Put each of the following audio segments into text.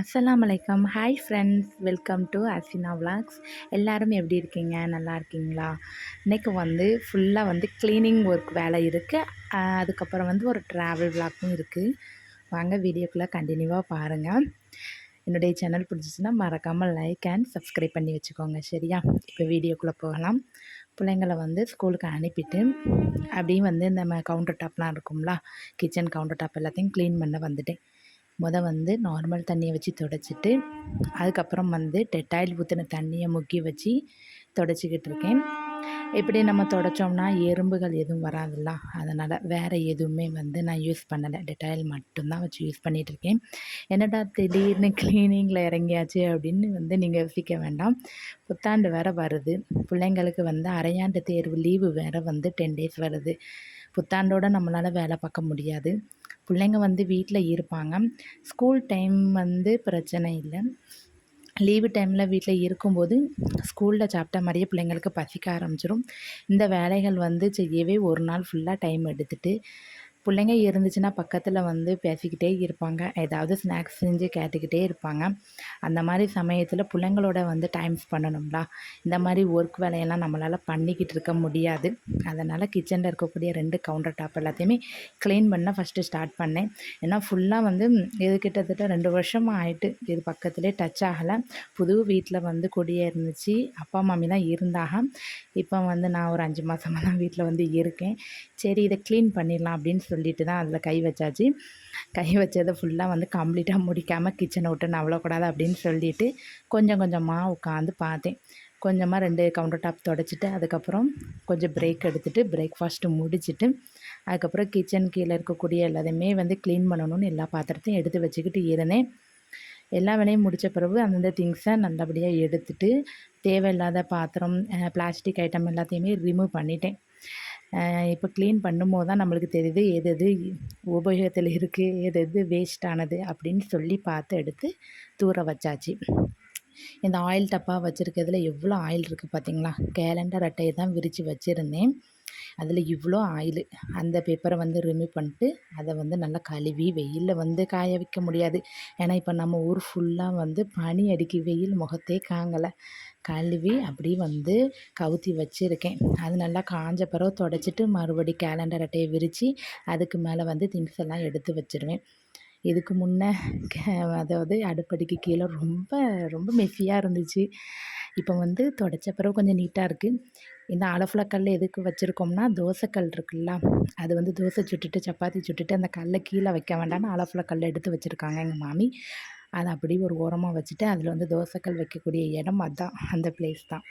அஸ்லாம் வலைக்கம் hi friends welcome to Asina vlogs எல்லாரும் எப்படி இருக்கீங்க? நல்லா இருக்கீங்களா? இன்றைக்கு வந்து ஃபுல்லாக வந்து க்ளீனிங் ஒர்க் வேலை இருக்குது அதுக்கப்புறம் வந்து ஒரு ட்ராவல் விளாக்கும் இருக்குது வாங்க வீடியோக்குள்ளே கண்டினியூவாக பாருங்கள் என்னுடைய சேனல் பிடிச்சிச்சின்னா மறக்காமல் லைக் அண்ட் சப்ஸ்கிரைப் பண்ணி வச்சுக்கோங்க சரியா? இப்போ வீடியோக்குள்ளே போகலாம். பிள்ளைங்களை வந்து ஸ்கூலுக்கு அனுப்பிட்டு அப்படியே வந்து நம்ம கவுண்டர் டாப்லாம் இருக்கும்ல? கிச்சன் கவுண்டர் டாப் எல்லாத்தையும் க்ளீன் பண்ண வந்துட்டேன். முத வந்து நார்மல் தண்ணியை வச்சு துடைச்சிட்டு அதுக்கப்புறம் வந்து டெட்டாயில் ஊற்றின தண்ணியை முக்கி வச்சு துடைச்சிக்கிட்டு இருக்கேன். இப்படி நம்ம துடைச்சோம்னா எறும்புகள் எதுவும் வராதுல்ல. அதனால் வேறு எதுவுமே வந்து நான் யூஸ் பண்ணலை. டெட்டாயில் மட்டும்தான் வச்சு யூஸ் பண்ணிகிட்டு இருக்கேன். என்னடா திடீர்னு க்ளீனிங்கில் இறங்கியாச்சு அப்படின்னு வந்து நீங்கள் யோசிக்க வேண்டாம். புத்தாண்டு வேறு வருது. பிள்ளைங்களுக்கு வந்து அரையாண்டு தேர்வு லீவு வேறு வந்து டென் டேஸ் வருது. புத்தாண்டோடு நம்மளால் வேலை பார்க்க முடியாது. பிள்ளைங்க வந்து வீட்டில் இருப்பாங்க. ஸ்கூல் டைம் வந்து பிரச்சனை இல்லை. லீவு டைமில் வீட்டில் இருக்கும்போது ஸ்கூலில் சாப்பிட்ட மாதிரியே பிள்ளைங்களுக்கு பசிக்க ஆரம்பிச்சிடும் இந்த வேலைகள் வந்து செய்யவே ஒரு நாள் ஃபுல்லாக டைம் எடுத்துகிட்டு பிள்ளைங்க இருந்துச்சுன்னா பக்கத்தில் வந்து பேசிக்கிட்டே இருப்பாங்க. ஏதாவது ஸ்நாக்ஸ் செஞ்சு கேட்டுக்கிட்டே இருப்பாங்க. அந்த மாதிரி சமயத்தில் பிள்ளைங்களோட வந்து டைம்ஸ் பண்ணணும்ல இந்த மாதிரி ஒர்க் வேலையெல்லாம் நம்மளால் பண்ணிக்கிட்டு இருக்க முடியாது. அதனால் கிச்சனில் இருக்கக்கூடிய ரெண்டு கவுண்டர் டாப் எல்லாத்தையுமே க்ளீன் பண்ண ஃபஸ்ட்டு ஸ்டார்ட் பண்ணேன். ஏன்னா ஃபுல்லாக வந்து இது கிட்டத்தட்ட ரெண்டு வருஷமாக ஆயிட்டு இது பக்கத்துலேயே டச் ஆகலை. புது வீட்டில் வந்து கொடியே இருந்துச்சு. அப்பா மாமி தான் இருந்தாக இப்போ வந்து நான் ஒரு அஞ்சு மாதமாக தான் வீட்டில் வந்து இருக்கேன். சரி இதை க்ளீன் பண்ணிடலாம் அப்படின்னு சொல்லிட்டு தான் அதில் கை வச்சாச்சு. கை வச்சதை ஃபுல்லாக வந்து கம்ப்ளீட்டாக முடிக்காமல் கிச்சனை விட்டு நவளக்கூடாது அப்படின்னு சொல்லிட்டு கொஞ்சம் கொஞ்சமாக உட்காந்து பார்த்தேன். கொஞ்சமாக ரெண்டு கவுண்டர் டாப் தொடச்சிட்டு அதுக்கப்புறம் கொஞ்சம் பிரேக் எடுத்துகிட்டு பிரேக்ஃபாஸ்ட்டு முடிச்சுட்டு அதுக்கப்புறம் கிச்சன் கீழே இருக்கக்கூடிய எல்லாத்தையுமே வந்து க்ளீன் பண்ணணும்னு எல்லா பாத்திரத்தையும் எடுத்து வச்சுக்கிட்டு இருந்தேன். எல்லா வேலையும் முடித்த பிறகு அந்தந்த திங்ஸை நல்லபடியாக எடுத்துட்டு தேவையில்லாத பாத்திரம் பிளாஸ்டிக் ஐட்டம் எல்லாத்தையுமே ரிமூவ் பண்ணிட்டேன். இப்போ க்ளீன் பண்ணும்போது தான் நம்மளுக்கு தெரியுது எது எது உபயோகத்தில் இருக்குது எது எது வேஸ்டானது அப்படின்னு சொல்லி பார்த்து எடுத்து தூர வச்சாச்சு. இந்த ஆயில் டப்பா வச்சுருக்கிறதுல எவ்வளோ ஆயில் இருக்குது பார்த்தீங்களா கேலண்டர் அட்டையை தான் விரித்து வச்சுருந்தேன். அதில் இவ்வளோ ஆயில் அந்த பேப்பரை வந்து ரிமூவ் பண்ணிட்டு அதை வந்து நல்லா கழுவி வெயிலில் வந்து காய வைக்க முடியாது. ஏன்னா இப்போ நம்ம ஊர் ஃபுல்லாக வந்து பனி அடிக்கி வெயில் முகத்தே காங்கலை. கழுவி அப்படி வந்து கவுத்தி வச்சுருக்கேன். அது நல்லா காஞ்ச பிறகு தொடச்சிட்டு மறுபடி கேலண்டர் அட்டையை விரித்து அதுக்கு மேலே வந்து திங்ஸ் எல்லாம் எடுத்து வச்சுருவேன். இதுக்கு முன்னே அதாவது அடுப்படிக்கு கீழே ரொம்ப ரொம்ப மெஸ்ஸியாக இருந்துச்சு. இப்போ வந்து தொடச்ச பிறகு கொஞ்சம் நீட்டாக இருக்குது இந்த அலஃபுலக்கல் எதுக்கு வச்சுருக்கோம்னா தோசைக்கல் இருக்குல்ல அது வந்து தோசை சுட்டுட்டு சப்பாத்தி சுட்டுட்டு அந்த கல்லை கீழே வைக்க வேண்டாம்னு அலஃபுலக்கல் எடுத்து வச்சுருக்காங்க எங்கள் மாமி. அதை அப்படி ஒரு ஓரமாக வச்சுட்டு அதில் வந்து தோசைக்கல் வைக்கக்கூடிய இடம் அதுதான் அந்த பிளேஸ் தான்.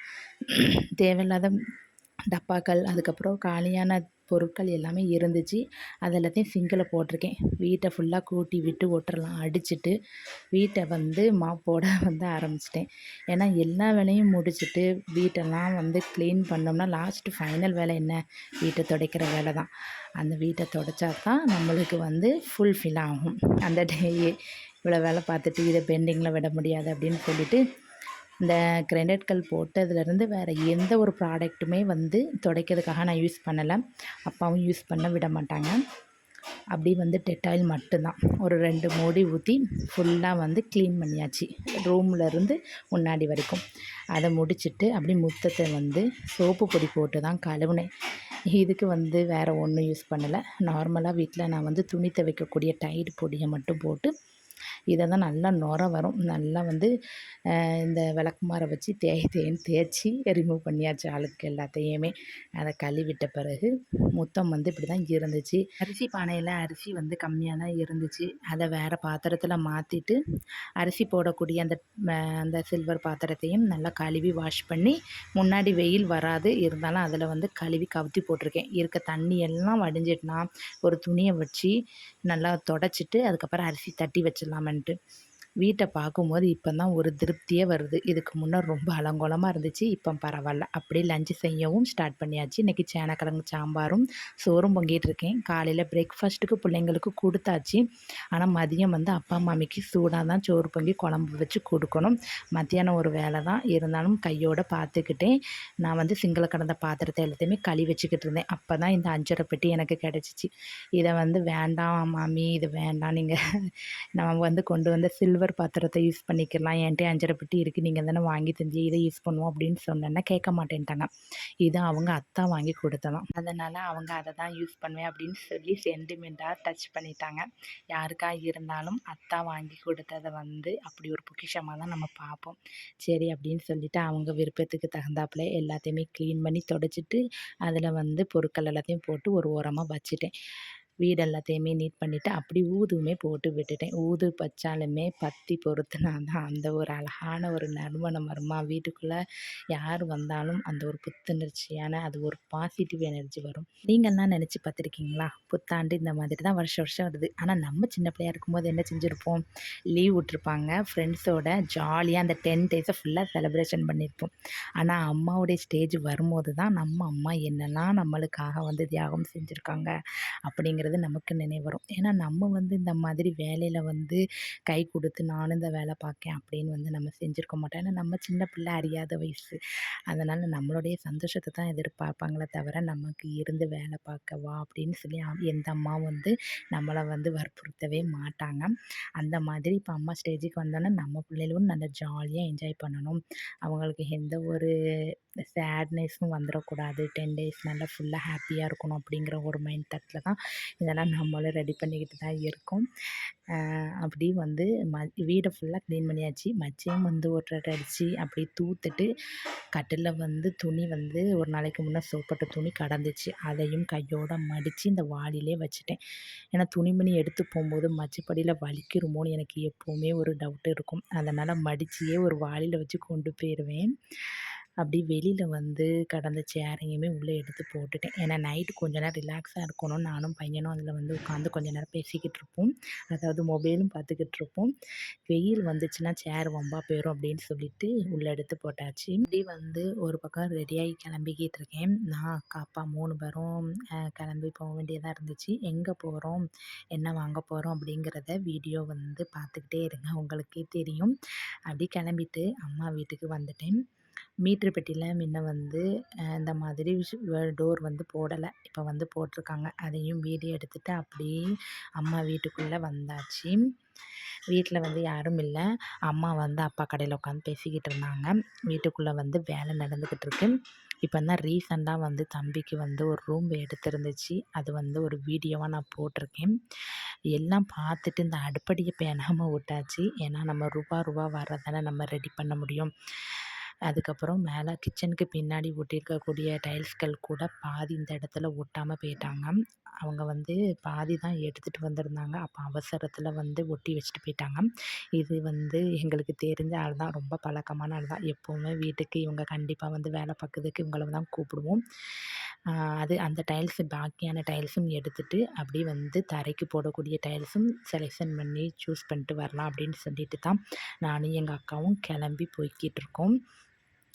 தேவையில்லாத டப்பாக்கள் அதுக்கப்புறம் காலியான பொருட்கள் எல்லாமே இருந்துச்சு. அது எல்லாத்தையும் சிங்கில் போட்டிருக்கேன். வீட்டை ஃபுல்லாக கூட்டி விட்டு ஒட்டுறலாம் அடிச்சுட்டு வீட்டை வந்து மாப்போட வந்து ஆரம்பிச்சிட்டேன். ஏன்னா எல்லா வேலையும் முடிச்சுட்டு வீட்டெல்லாம் வந்து க்ளீன் பண்ணோம்னா லாஸ்ட்டு ஃபைனல் வேலை என்ன? வீட்டை துடைக்கிற வேலை தான். அந்த வீட்டை துடைச்சா தான் நம்மளுக்கு வந்து ஃபுல்ஃபில் ஆகும். அந்த டேயே இவ்வளோ வேலை பார்த்துட்டு இதை பெண்டிங்கில் விட முடியாது அப்படின்னு சொல்லிவிட்டு இந்த கிரைண்டட் கல் போட்டதுலேருந்து வேறு எந்த ஒரு ப்ராடக்ட்டுமே வந்து துடைக்கிறதுக்காக நான் யூஸ் பண்ணலை. அப்பாவும் யூஸ் பண்ண விட மாட்டாங்க. அப்படி வந்து டெட்டாயில் மட்டும்தான். ஒரு ரெண்டு மூடி ஊற்றி ஃபுல்லாக வந்து க்ளீன் பண்ணியாச்சு. ரூமில் இருந்து முன்னாடி வரைக்கும். அதை முடிச்சுட்டு அப்படி முத்தத்தை வந்து சோப்பு பொடி போட்டு தான் கழுவுனேன். இதுக்கு வந்து வேறு ஒன்றும் யூஸ் பண்ணலை. நார்மலாக வீட்டில் நான் வந்து துணி துவைக்கக்கூடிய டைடு பொடியை மட்டும் போட்டு இதை தான் நல்லா நுர வரும். நல்லா வந்து இந்த விளக்குமாரை வச்சு தேய் தேய்ன்னு தேய்ச்சி ரிமூவ் பண்ணியாச்சு ஆளுக்கு எல்லாத்தையுமே. அதை கழுவிட்ட பிறகு முத்தம் வந்து இப்படி தான் இருந்துச்சு. அரிசி பானையில் அரிசி வந்து கம்மியாக தான் இருந்துச்சு. அதை வேறு பாத்திரத்தில் மாற்றிட்டு அரிசி போடக்கூடிய அந்த அந்த சில்வர் பாத்திரத்தையும் நல்லா கழுவி வாஷ் பண்ணி முன்னாடி வெயில் வராது. இருந்தாலும் அதில் வந்து கழுவி கவுத்தி போட்டிருக்கேன். இருக்க தண்ணி எல்லாம் வடிஞ்சிட்டுனா ஒரு துணியை வச்சு நல்லா தொடச்சிட்டு அதுக்கப்புறம் அரிசி தட்டி കമൻറ്റ് வீட்டை பார்க்கும்போது இப்போ தான் ஒரு திருப்தியே வருது. இதுக்கு முன்னே ரொம்ப அலங்கோலமாக இருந்துச்சு இப்போ பரவாயில்ல அப்படியே லஞ்சு செய்யவும் ஸ்டார்ட் பண்ணியாச்சு. இன்றைக்கி சேனக்கிழங்கு சாம்பாரும் சோறும் பொங்கிட்டு இருக்கேன். காலையில் பிரேக்ஃபாஸ்ட்டுக்கு பிள்ளைங்களுக்கு கொடுத்தாச்சு. ஆனால் மதியம் வந்து அப்பா மாமிக்கு சூடாக தான் சோறு பொங்கி குழம்பு வச்சு கொடுக்கணும். மத்தியானம் ஒரு வேலை தான் இருந்தாலும் கையோடு பார்த்துக்கிட்டேன் நான் வந்து சிங்கள கடந்த பாத்திரத்தை எல்லாத்தையுமே களி வச்சுக்கிட்டு இருந்தேன். அப்போ தான் இந்த அஞ்சரை பெட்டி எனக்கு கிடச்சிச்சு. இதை வந்து வேண்டாம் மாமி இது வேண்டாம். நீங்கள் நம்ம வந்து கொண்டு வந்த சில்வர் ஒரு பாத்திரத்தை யூஸ் பண்ணிக்கலாம். என்கிட்ட அஞ்சரை பெட்டி இருக்குது நீங்கள் தானே வாங்கி தந்தி இதை யூஸ் பண்ணுவோம் அப்படின்னு சொன்னேன்னா கேட்க மாட்டேன்ட்டாங்க. இது அவங்க அத்தா வாங்கி கொடுத்தலாம். அதனால் அவங்க அதை தான் யூஸ் பண்ணுவேன் அப்படின்னு சொல்லி சென்டிமெண்ட்டாக டச் பண்ணிட்டாங்க. யாருக்கா இருந்தாலும் அத்தா வாங்கி கொடுத்ததை வந்து அப்படி ஒரு பொக்கிஷமாக தான் நம்ம பார்ப்போம். சரி அப்படின்னு சொல்லிட்டு அவங்க விருப்பத்துக்கு தகுந்தாப்புல எல்லாத்தையுமே க்ளீன் பண்ணி தொடச்சிட்டு அதில் வந்து பொருட்கள் எல்லாத்தையும் போட்டு ஒரு ஓரமாக வச்சுட்டேன். வீடு எல்லாத்தையுமே நீட் பண்ணிவிட்டு அப்படி ஊதுவுமே போட்டு விட்டுட்டேன். ஊது பச்சாலுமே பத்தி பொறுத்துனா தான் அந்த ஒரு அழகான ஒரு நறுமணம் வருமா? வீட்டுக்குள்ளே யார் வந்தாலும் அந்த ஒரு புத்துணர்ச்சியான அது ஒரு பாசிட்டிவ் எனர்ஜி வரும். நீங்கள்லாம் நினச்சி பார்த்துருக்கீங்களா புத்தாண்டு இந்த மாதிரி தான் வருஷம் வருஷம் வருது. ஆனால் நம்ம சின்ன பிள்ளையாக இருக்கும்போது என்ன செஞ்சுருப்போம்? லீவ் விட்ருப்பாங்க ஃப்ரெண்ட்ஸோட ஜாலியாக அந்த டென் டேஸை ஃபுல்லாக செலிப்ரேஷன் பண்ணியிருப்போம் ஆனால் அம்மாவுடைய ஸ்டேஜ் வரும்போது தான் நம்ம அம்மா என்னெல்லாம் நம்மளுக்காக வந்து தியாகம் செஞ்சுருக்காங்க அப்படிங்கிறது அப்படிங்கிறது நமக்கு நினைவு வரும். ஏன்னா நம்ம வந்து இந்த மாதிரி வேலையில் வந்து கை கொடுத்து நானும் இந்த வேலை பார்க்கேன் அப்படின்னு வந்து நம்ம செஞ்சுருக்க மாட்டோம். ஏன்னா நம்ம சின்ன பிள்ளை அறியாத வயசு. அதனால் நம்மளுடைய சந்தோஷத்தை தான் எதிர்பார்ப்பாங்களே தவிர நமக்கு இருந்து வேலை பார்க்க வா அப்படின்னு சொல்லி எந்த அம்மா வந்து நம்மளை வந்து வற்புறுத்தவே மாட்டாங்க. அந்த மாதிரி இப்போ அம்மா ஸ்டேஜுக்கு வந்தோன்னே நம்ம பிள்ளைகளும் நல்லா ஜாலியாக என்ஜாய் பண்ணணும். அவங்களுக்கு எந்த ஒரு சேட்னஸ்ஸும் வந்துடக்கூடாது. டென் டேஸ் நல்லா ஃபுல்லாக ஹாப்பியாக இருக்கணும் அப்படிங்கிற ஒரு மைண்ட் தாட்டில் தான் இதெல்லாம் நம்மளும் ரெடி பண்ணிக்கிட்டு தான் இருக்கோம். அப்படி வந்து ம வீடை ஃபுல்லாக க்ளீன் பண்ணியாச்சு. மச்சையும் வந்து ஒரு ரெட் அடித்து அப்படி தூத்துட்டு கட்டிலில் வந்து துணி வந்து ஒரு நாளைக்கு முன்னே சோப்பட்ட துணி கடந்துச்சு. அதையும் கையோடு மடித்து இந்த வாளிலே வச்சுட்டேன். ஏன்னா துணிமணி எடுத்து போகும்போது மச்சப்படியில் வலிக்கிறோமோன்னு எனக்கு எப்போவுமே ஒரு டவுட்டு இருக்கும். அதனால் மடிச்சியே ஒரு வாளியில் வச்சு கொண்டு போயிடுவேன் அப்படி வெளியில் வந்து கடந்த சேரையுமே உள்ளே எடுத்து போட்டுட்டேன். ஏன்னா நைட்டு கொஞ்ச நேரம் ரிலாக்ஸாக இருக்கணும் நானும் பையனும் அதில் வந்து உட்காந்து கொஞ்ச நேரம் பேசிக்கிட்டு இருப்போம். அதாவது மொபைலும் பார்த்துக்கிட்டு இருப்போம். வெயில் வந்துச்சுன்னா சேர் வம்பா போயிடும் அப்படின்னு சொல்லிட்டு உள்ளே எடுத்து போட்டாச்சு. இப்படி வந்து ஒரு பக்கம் ரெடியாகி கிளம்பிக்கிட்டு இருக்கேன். நான் அக்கா அப்பா மூணு பேரும் கிளம்பி போக வேண்டியதாக இருந்துச்சு. எங்கே போகிறோம் என்ன வாங்க போகிறோம் அப்படிங்கிறத வீடியோ வந்து பார்த்துக்கிட்டே இருங்க. உங்களுக்கே தெரியும். அப்படி கிளம்பிட்டு அம்மா வீட்டுக்கு வந்துட்டேன். மீட்ரு பெட்டியில் முன்ன வந்து இந்த மாதிரி டோர் வந்து போடலை. இப்போ வந்து போட்டிருக்காங்க அதையும் வீடியோ எடுத்துகிட்டு அப்படியே அம்மா வீட்டுக்குள்ளே வந்தாச்சு. வீட்டில் வந்து யாரும் இல்லை. அம்மா வந்து அப்பா கடையில் உட்காந்து பேசிக்கிட்டு இருந்தாங்க. வீட்டுக்குள்ளே வந்து வேலை நடந்துக்கிட்டு இருக்கு. இப்போ தான் ரீசெண்டாக வந்து தம்பிக்கு வந்து ஒரு ரூம் எடுத்திருந்துச்சு. அது வந்து ஒரு வீடியோவாக நான் போட்டிருக்கேன். எல்லாம் பார்த்துட்டு இந்த அடுப்படியை பேணாமல் விட்டாச்சு. ஏன்னா நம்ம ரூபா ரூபா வர்றதானே நம்ம ரெடி பண்ண முடியும். அதுக்கப்புறம் மேலே கிச்சனுக்கு பின்னாடி ஒட்டியிருக்கக்கூடிய டைல்ஸ்கள் கூட பாதி இந்த இடத்துல ஒட்டாமல் போயிட்டாங்க. அவங்க வந்து பாதி தான் எடுத்துகிட்டு வந்திருந்தாங்க. அப்போ அவசரத்தில் வந்து ஒட்டி வச்சுட்டு போயிட்டாங்க. இது வந்து எங்களுக்கு தெரிஞ்ச ஆள் தான். ரொம்ப பழக்கமான ஆள் தான். எப்போவுமே வீட்டுக்கு இவங்க கண்டிப்பாக வந்து வேலை பார்க்குறதுக்கு இவங்கள தான் கூப்பிடுவோம். அது அந்த டைல்ஸு பாக்கியான டைல்ஸும் எடுத்துகிட்டு அப்படியே வந்து தரைக்கு போடக்கூடிய டைல்ஸும் செலெக்ஷன் பண்ணி சூஸ் பண்ணிட்டு வரலாம் அப்படின்னு சொல்லிட்டு தான் நானும் எங்கள் அக்காவும் கிளம்பி போய்கிட்டு இருக்கோம்.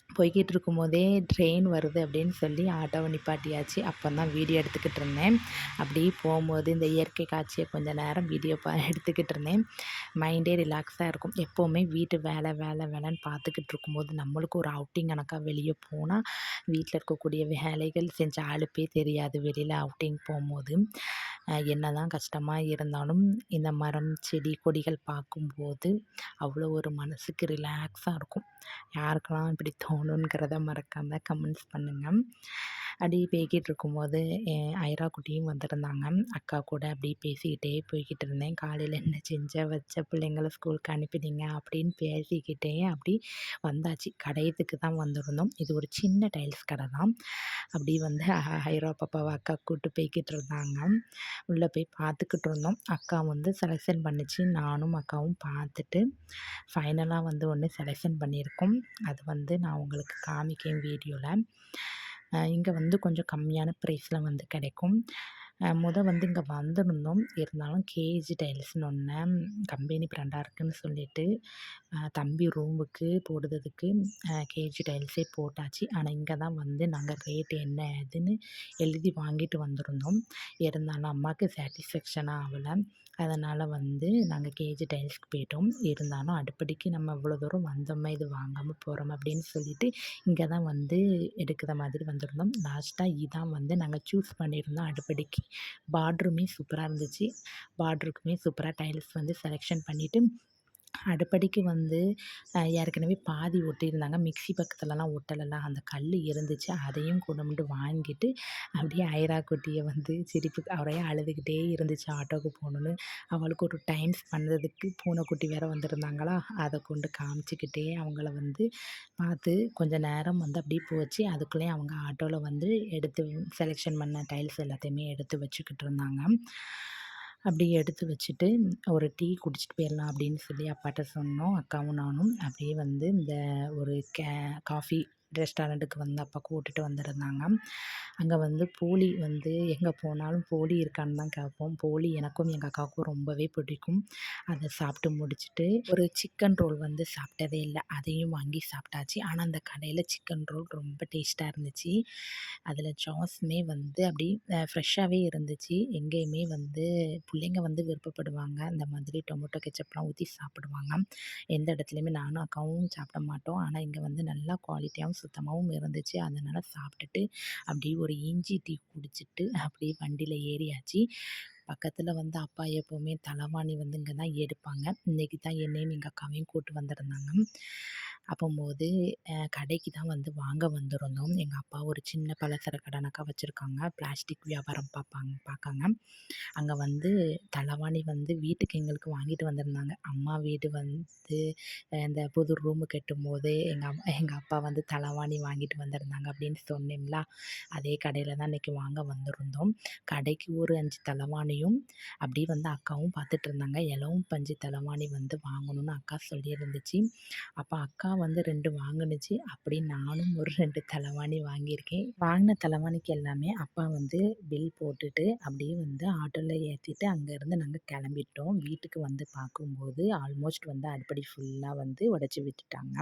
போய்கிட்டு இருக்கும்போதே ட்ரெயின் வருது அப்படின்னு சொல்லி ஆட்டோவை நிப்பாட்டியாச்சு. அப்போ தான் வீடியோ எடுத்துக்கிட்டு இருந்தேன். அப்படி போகும்போது இந்த இயற்கை காட்சியை கொஞ்சம் நேரம் வீடியோ பா எடுத்துக்கிட்டு இருந்தேன். மைண்டே ரிலாக்ஸாக இருக்கும். எப்போவுமே வீட்டு வேலை வேலை வேலைன்னு பார்த்துக்கிட்டு இருக்கும்போது நம்மளுக்கு ஒரு அவுட்டிங் கணக்காக வெளியே போனால் வீட்டில் இருக்கக்கூடிய வேலைகள் செஞ்ச ஆளுப்பே தெரியாது. வெளியில் அவுட்டிங் போகும்போது என்ன தான் கஷ்டமாக இருந்தாலும் இந்த மரம் செடி கொடிகள் பார்க்கும்போது அவ்வளோ ஒரு மனதுக்கு ரிலாக்ஸாக இருக்கும். யாருக்கெல்லாம் இப்படி போகணுங்கிறத மறக்காமல் கமெண்ட்ஸ் பண்ணுங்கள் அப்படி போய்கிட்டு இருக்கும்போது என் ஐரா குட்டியும் வந்திருந்தாங்க. அக்கா கூட அப்படி பேசிக்கிட்டே போய்கிட்டு இருந்தேன். காலையில் என்ன செஞ்ச? வச்ச பிள்ளைங்களை ஸ்கூலுக்கு அனுப்பினீங்க அப்படின்னு பேசிக்கிட்டே அப்படி வந்தாச்சு. கடையத்துக்கு தான் வந்திருந்தோம். இது ஒரு சின்ன டைல்ஸ் கடை தான். அப்படி வந்து ஐரா பாப்பாவை அக்கா கூப்பிட்டு போய்கிட்டு இருந்தாங்க. உள்ளே போய் பார்த்துக்கிட்டு இருந்தோம். அக்கா வந்து செலெக்ஷன் பண்ணிச்சு. நானும் அக்காவும் பார்த்துட்டு ஃபைனலாக வந்து ஒன்று செலெக்ஷன் பண்ணியிருக்கோம். அது வந்து நான் உங்களுக்கு காமிக்கேன் வீடியோவில் இங்கே வந்து கொஞ்சம் கம்மியான ப்ரைஸில் வந்து கிடைக்கும். முத வந்து இங்கே வந்திருந்தோம். இருந்தாலும் கேஜி டைல்ஸ்னு ஒன்று கம்பெனி ப்ராண்டாக இருக்குதுன்னு சொல்லிட்டு தம்பி ரூமுக்கு போடுறதுக்கு கேஜி டைல்ஸே போட்டாச்சு. ஆனால் இங்கே தான் வந்து நாங்கள் ரேட் என்ன ஏதுன்னு எழுதி வாங்கிட்டு வந்திருந்தோம். இருந்தாலும் அம்மாவுக்கு சாட்டிஸ்ஃபேக்ஷனாக ஆகலை. அதனால் வந்து நாங்கள் கேஜி டைல்ஸ்க்கு போயிட்டோம். இருந்தாலும் அடுப்படிக்கு நம்ம இவ்வளோ தூரம் வந்தோமே இது வாங்காமல் போகிறோம் அப்படின்னு சொல்லிட்டு இங்கே தான் வந்து எடுக்கிற மாதிரி வந்திருந்தோம். லாஸ்ட்டாக இதான் வந்து நாங்கள் சூஸ் பண்ணியிருந்தோம் அடுப்படிக்கு. பார்ட்ருமே சூப்பராக இருந்துச்சு. பார்ட்ருக்குமே சூப்பராக டைல்ஸ் வந்து செலெக்ஷன் பண்ணிவிட்டு அடுப்படிக்கு வந்து ஏற்கனவே பாதி ஒட்டியிருந்தாங்க. மிக்ஸி பக்கத்துலலாம் ஒட்டலெல்லாம் அந்த கல் இருந்துச்சு. அதையும் கொண்டு வாங்கிட்டு அப்படியே ஐரா குட்டியை வந்து சிரிப்பு அவரையே அழுதுகிட்டே இருந்துச்சு ஆட்டோவுக்கு போகணுன்னு அவளுக்கு ஒரு டைம் பண்ணுறதுக்கு பூனைக்குட்டி வேறு வந்திருந்தாங்களா? அதை கொண்டு காமிச்சிக்கிட்டே அவங்கள வந்து பார்த்து கொஞ்சம் நேரம் வந்து அப்படியே போச்சு. அதுக்குள்ளேயும் அவங்க ஆட்டோவில் வந்து எடுத்து செலெக்ஷன் பண்ண டைல்ஸ் எல்லாத்தையுமே எடுத்து வச்சுக்கிட்டு இருந்தாங்க. அப்படியே எடுத்து வச்சுட்டு ஒரு டீ குடிச்சிட்டு போயிடலாம் அப்படின்னு சொல்லி அப்பாட்ட சொன்னோம். அக்காவும் நானும் அப்படியே வந்து இந்த ஒரு கே காஃபி ரெஸ்டாரண்ட்டுக்கு வந்து அப்பா கூட்டிகிட்டு வந்திருந்தாங்க. அங்கே வந்து போலி வந்து எங்கே போனாலும் போலி இருக்கான்னு தான் கேட்போம். போலி எனக்கும் எங்கள் அக்காவுக்கும் ரொம்பவே பிடிக்கும். அதை சாப்பிட்டு முடிச்சுட்டு ஒரு சிக்கன் ரோல் வந்து சாப்பிட்டதே இல்லை. அதையும் வாங்கி சாப்பிட்டாச்சு. ஆனால் அந்த கடையில் சிக்கன் ரோல் ரொம்ப டேஸ்ட்டாக இருந்துச்சு. அதில் சாஸ்மே வந்து அப்படி ஃப்ரெஷ்ஷாகவே இருந்துச்சு. எங்கேயுமே வந்து பிள்ளைங்க வந்து விருப்பப்படுவாங்க. இந்த மாதிரி டொமேட்டோ கெச்சப்லாம் ஊற்றி சாப்பிடுவாங்க. எந்த இடத்துலையுமே நானும் அக்காவும் சாப்பிட மாட்டோம். ஆனால் இங்கே வந்து நல்லா குவாலிட்டியாகவும் சுத்தமாகவும் இருந்துச்சு. அதனால் சாப்பிட்டுட்டு அப்படியே ஒரு இஞ்சி டீ குடிச்சிட்டு அப்படியே வண்டியில் ஏறியாச்சு. பக்கத்தில் வந்து அப்பா எப்போவுமே தலைவாணி வந்து இங்கே தான் எடுப்பாங்க. இன்றைக்கி தான் என்னையும் எங்கள் அக்காவையும் கூப்பிட்டு வந்திருந்தாங்க. அப்போம்போது கடைக்கு தான் வந்து வாங்க வந்திருந்தோம். எங்கள் அப்பா ஒரு சின்ன பலசர கடனக்கா வச்சுருக்காங்க. பிளாஸ்டிக் வியாபாரம் பார்ப்பாங்க பார்க்காங்க அங்கே வந்து தலைவாணி வந்து வீட்டுக்கு எங்களுக்கு வாங்கிட்டு வந்திருந்தாங்க. அம்மா வீடு வந்து இந்த புது ரூமு கட்டும்போது எங்கள் அம்மா எங்கள் அப்பா வந்து தலைவாணி வாங்கிட்டு வந்திருந்தாங்க அப்படின்னு சொன்னேங்களா அதே கடையில் தான் இன்றைக்கி வாங்க வந்திருந்தோம். கடைக்கு ஒரு அஞ்சு தலைவாணியும் அப்படியே வந்து அக்காவும் பார்த்துட்டு இருந்தாங்க. இலவும் பஞ்சு தலைவாணி வந்து வாங்கணும்னு அக்கா சொல்லியிருந்துச்சு. அப்போ அக்கா வந்து ரெண்டு வாங்கினுச்சு. அப்படி நானும் ஒரு ரெண்டு தலைவாணி வாங்கியிருக்கேன். வாங்கின தலைவாணிக்கு எல்லாமே அப்பா வந்து பில் போட்டுட்டு அப்படியே வந்து ஆட்டோவில் ஏற்றிட்டு அங்கேருந்து நாங்கள் கிளம்பிட்டோம். வீட்டுக்கு வந்து பார்க்கும்போது ஆல்மோஸ்ட் வந்து அடிப்படை ஃபுல்லாக வந்து உடச்சி விட்டுட்டாங்க.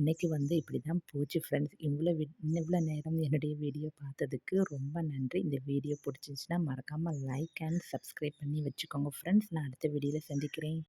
இன்றைக்கி வந்து இப்படி தான் போச்சு ஃப்ரெண்ட்ஸ் இவ்வளோ வி இவ்வளோ நேரம் என்னுடைய வீடியோ பார்த்ததுக்கு ரொம்ப நன்றி. இந்த வீடியோ பிடிச்சிருந்துச்சின்னா மறக்காமல் லைக் அண்ட் சப்ஸ்கிரைப் பண்ணி வச்சுக்கோங்க ஃப்ரெண்ட்ஸ் நான் அடுத்த வீடியோவில் சந்திக்கிறேன்.